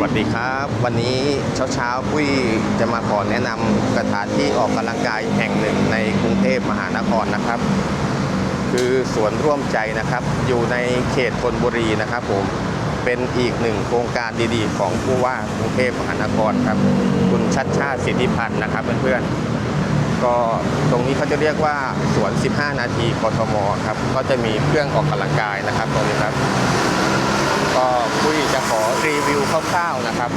สวัสดีครับ วันนี้เช้าๆปุ้ยจะมาขอแนะนำสถานที่ออกกำลังกายแห่งหนึ่งในกรุงเทพมหานครนะครับ คือสวนร่วมใจนะครับ อยู่ในเขตธนบุรีนะครับผมเป็นอีกหนึ่งโครงการดีๆ ของผู้ว่ากรุงเทพมหานครครับ คุณชัดชาติสิทธิพันธ์นะครับเพื่อนๆก็ตรงนี้เขาจะเรียกว่าสวน 15 นาทีกทมครับก็จะมีเครื่องออกกำลังกายนะครับตรงนี้ครับ ก็ปุ้ยจะขอรี คร่าวๆนะครับ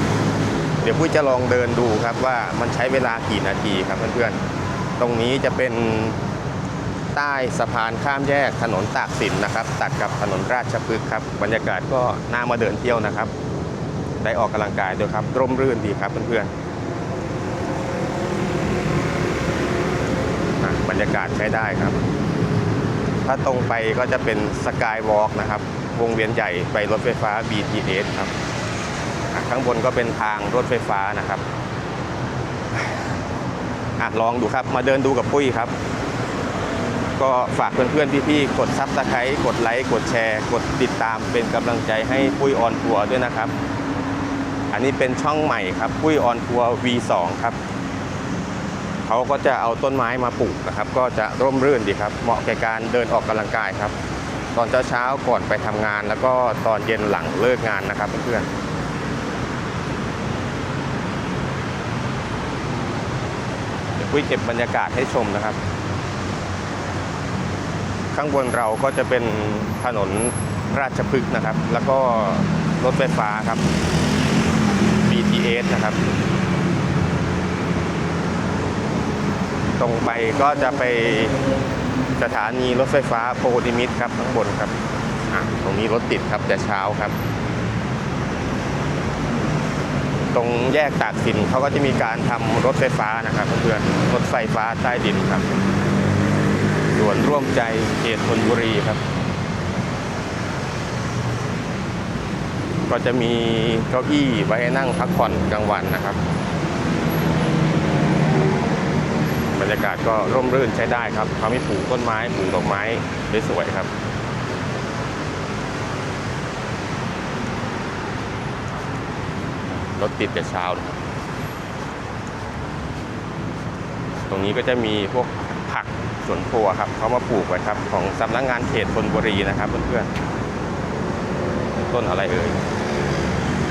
เดี๋ยวปุ้ยจะลองเดินดูครับว่ามันใช้เวลากี่นาทีครับเพื่อนๆ ตรงนี้จะเป็นใต้สะพานข้ามแยกถนนตากสินนะครับ ตัดกับถนนราชพฤกษ์ครับ บรรยากาศก็น่ามาเดินเที่ยวนะครับ ได้ออกกำลังกายด้วยครับร่มรื่นดีครับเพื่อนๆบรรยากาศใช้ได้ครับ ถ้าตรงไปก็จะเป็นสกายวอล์กนะครับ วงเวียนใหญ่ไปรถไฟฟ้า BTS ครับ ข้างบนก็เป็นทางรถไฟฟ้านะครับอะลองดูครับ มาเดินดูกับปุ้ยครับ ก็ฝากเพื่อนๆพี่ๆกดซับสไครต์กดไลค์กดแชร์ กดติดตามเป็นกำลังใจให้ปุ้ยออนทัวร์ด้วยนะครับ อันนี้เป็นช่องใหม่ครับ ปุ้ยออนทัวร์ V2 ครับเขาก็จะเอาต้นไม้มาปลูกนะครับ ก็จะร่มรื่นดีครับ เหมาะแก่การเดินออกกำลังกายครับ ตอนเช้าๆก่อนไปทำงาน แล้วก็ตอนเย็นหลังเลิกงานนะครับเพื่อนๆ วปุ้เก็บบรรยากาศให้ชมนะครับ ข้างบนเราก็จะเป็นถนนราชพฤกษ์นะครับ แล้วก็รถไฟฟ้าครับ BTS นะครับ ตรงไปก็จะไปสถานีรถไฟฟ้าโพธิมิตรครับข้างบนครับ ตรงนี้รถติดครับแต่เช้าครับ ตรงแยกตากสินเขาก็จะมีการทำรถไฟฟ้านะครับเพื่อนรถไฟฟ้าใต้ดินครับส่วนร่วมใจเขตธนบุรีครับ ก็จะมีเก้าอี้ไว้ให้นั่งพักผ่อนกลางวันนะครับ บรรยากาศก็ร่มรื่นใช้ได้ครับเขามีปลูกต้นไม้ปลูกดอกไม้ได้สวยครับ รถติดแต่เช้า ตรงนี้ก็จะมีพวกผักสวนครัวครับเขามาปลูกไว้ครับ ของสำนักงงานเขตธนบุรีนะครับเพื่อนๆต้นอะไรเอ่ย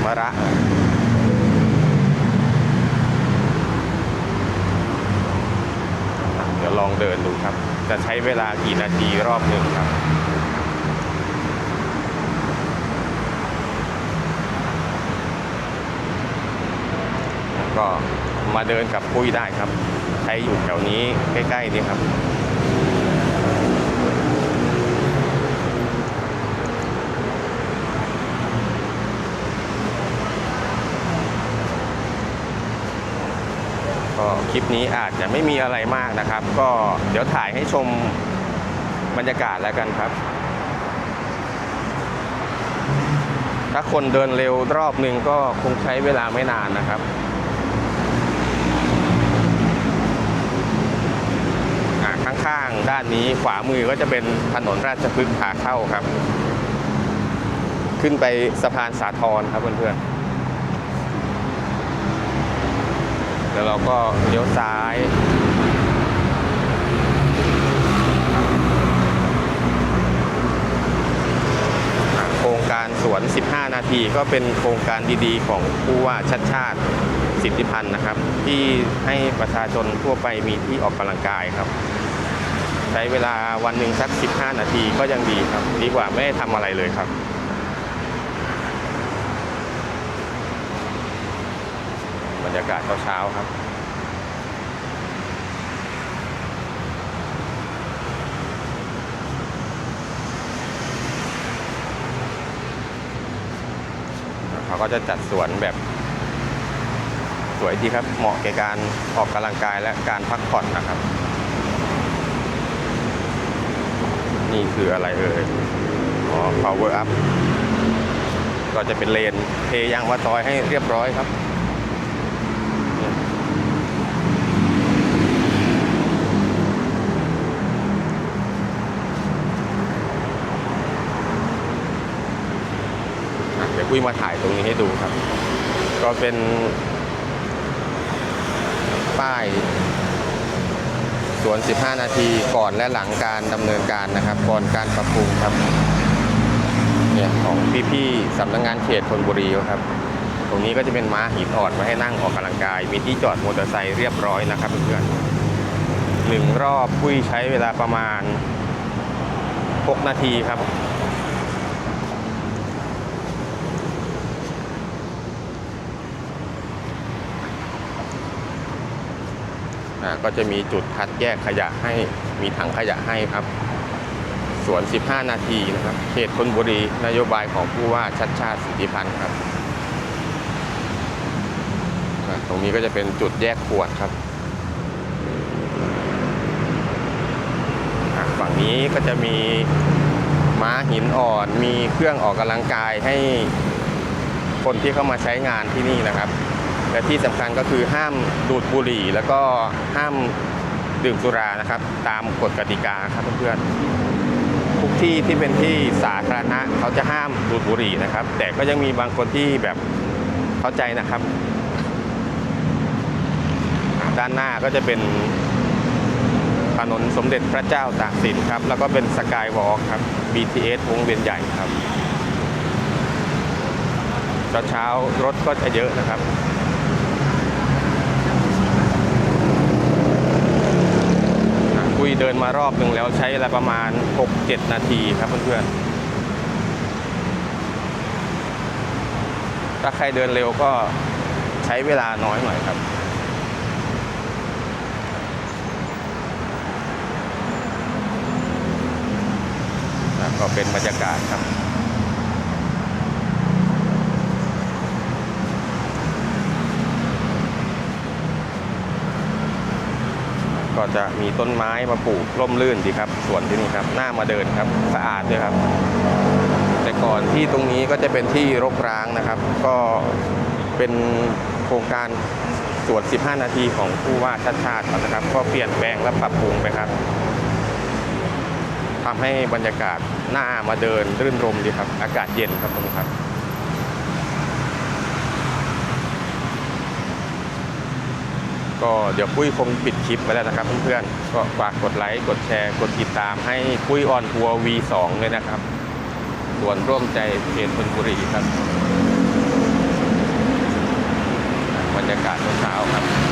มะระเดี๋ยวลองเดินดูครับ จะใช้เวลากี่นาทีรอบหนึ่งครับ ก็มาเดินกับปุ้ยได้ครับ ใครอยู่แถวนี้ใกล้ๆนี่ครับ ก็คลิปนี้อาจจะไม่มีอะไรมากนะครับ ก็เดี๋ยวถ่ายให้ชมบรรยากาศแล้วกันครับ ถ้าคนเดินเร็วรอบหนึ่งก็คงใช้เวลาไม่นานนะครับ อ่าข้างด้านนี้ ขวามือก็จะเป็นถนนราชพฤกษ์ขาเข้าครับ ขึ้นไปสะพานสาทรครับเพื่อนๆแล้วเราก็เลี้ยวซ้ายโครงการสวน 15 นาทีก็เป็นโครงการดีๆ ของผู้ว่าชัดชาติสิทธิพันธ์นะครับ ที่ให้ประชาชนทั่วไปมีที่ออกกำลังกายครับ ใช้เวลาวันหนึ่งสัก 15 นาทีก็ยังดีครับ ดีกว่าไม่ได้ทำอะไรเลยครับบรรยากาศเช้าๆครับเขาก็จะจัดสวนแบบสวยดีครับ เหมาะแก่การออกกำลังกายและการพักผ่อนนะครับ นี่คืออะไรเอ่ยอ๋อ power up ก็จะเป็นเลนเทยางมะตอยให้เรียบร้อยครับเดี๋ยวคุยมาถ่ายตรงนี้ให้ดูครับ ก็เป็นป้าย สวน 15 นาทีก่อนและหลังการดำเนินการนะครับ ก่อนการปรับปรุงครับเนี่ยของพี่ๆสำนักงานเขตธนบุรีครับ ตรงนี้ก็จะเป็นม้าหินอ่อนไว้ให้นั่งออกกำลังกาย มีที่จอดมอเตอร์ไซค์เรียบร้อยนะครับเพื่อนๆหนึ่งรอบปุ้ยใช้เวลาประมาณ 6 นาทีครับ ก็จะมีจุดคัดแยกขยะให้มีถังขยะให้ครับสวน 15 นาทีนะครับ เขตธนบุรี นโยบายของผู้ว่าชัดชาติสิทธิพันธ์ครับ ตรงนี้ก็จะเป็นจุดแยกขวดครับ ฝั่งนี้ก็จะมีม้าหินอ่อน มีเครื่องออกกำลังกายให้คนที่เข้ามาใช้งานที่นี่นะครับ และที่สำคัญก็คือห้ามดูดบุหรี่ แล้วก็ห้ามดื่มสุรานะครับ ตามกฎกติกาครับเพื่อนๆทุกที่ที่เป็นที่สาธารณะเขาจะห้ามดูดบุหรี่นะครับ แต่ก็ยังมีบางคนที่แบบเข้าใจนะครับ ด้านหน้าก็จะเป็นถนนสมเด็จพระเจ้าตากสินครับ แล้วก็เป็นสกายวอล์กครับ BTS วงเวียนใหญ่ครับเช้าๆรถก็จะเยอะนะครับ อะ คุยเดินมารอบหนึ่งแล้วใช้เวลาประมาณ 6-7 นาทีครับเพื่อนๆ ถ้าใครเดินเร็วก็ใช้เวลาน้อยหน่อยครับก็เป็นบรรยากาศครับ ก็จะมีต้นไม้มาปลูกร่มรื่นดีครับสวนที่นี่ครับหน้ามาเดินครับสะอาดด้วยครับ แต่ก่อนที่ตรงนี้ก็จะเป็นที่รกร้างนะครับ ก็เป็นโครงการสวน 15 นาทีของผู้ว่าชาติชาตินะครับ ก็เปลี่ยนแปลงและปรับปรุงไปครับทำให้บรรยากาศหน้ามาเดินรื่นรมดีครับ อากาศเย็นครับตรงนี้ครับ ก็เดี๋ยวปุ้ยคงปิดคลิปไปแล้วนะครับเพื่อนๆ ก็ฝากกดไลค์กดแชร์กดติดตามให้ปุ้ยออนทัวร์ V2 เลยนะครับ ส่วนร่วมใจเขตธนบุรีครับบรรยากาศเช้าครับ